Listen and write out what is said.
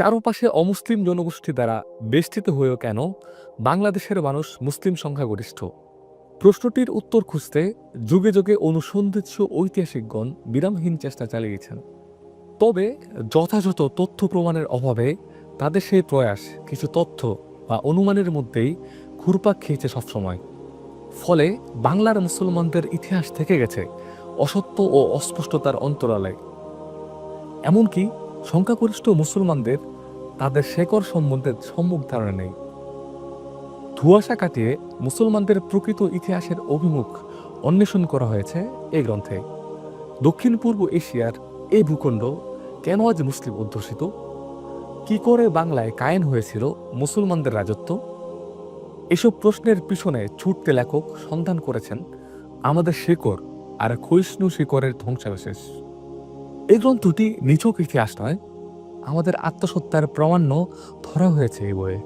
চারপাশে অমুসলিম জনগোষ্ঠী দ্বারা বেষ্টিত হয়েও কেন বাংলাদেশের মানুষ মুসলিম সংখ্যাগরিষ্ঠ? প্রশ্নটির উত্তর খুঁজতে যুগে যুগে অনুসন্ধিৎস ঐতিহাসিকগণ বিরামহীন চেষ্টা চালিয়েছেন। তবে যথাযথ তথ্য প্রমাণের অভাবে তাদের সেই প্রয়াস কিছু তথ্য বা অনুমানের মধ্যেই ঘুরপাক খেয়েছে সবসময়। ফলে বাংলার মুসলমানদের ইতিহাস থেকে গেছে অসত্য ও অস্পষ্টতার অন্তরালে। এমনকি সংখ্যাগরিষ্ঠ মুসলমানদের তাদের শেকড় সম্বন্ধে সম্মুখ ধারণা নেই। ধুয়াশা কাটিয়ে মুসলমানদের প্রকৃত ইতিহাসের অভিমুখ অন্বেষণ করা হয়েছে এই গ্রন্থে। দক্ষিণ পূর্ব এশিয়ার এই ভূখণ্ড কেন আজ মুসলিম অধ্যুষিত? কি করে বাংলায় কায়েন হয়েছিল মুসলমানদের রাজত্ব? এসব প্রশ্নের পিছনে ছুটতে লেখক সন্ধান করেছেন আমাদের শেকড় আর ক্ষয়িষ্ণু শিকড়ের ধ্বংসাবশেষ। এই গ্রন্থটি নিছক ইতিহাস নয় আমাদের আত্মসত্তার প্রমাণ্য ধরা হয়েছে এই বইয়ে।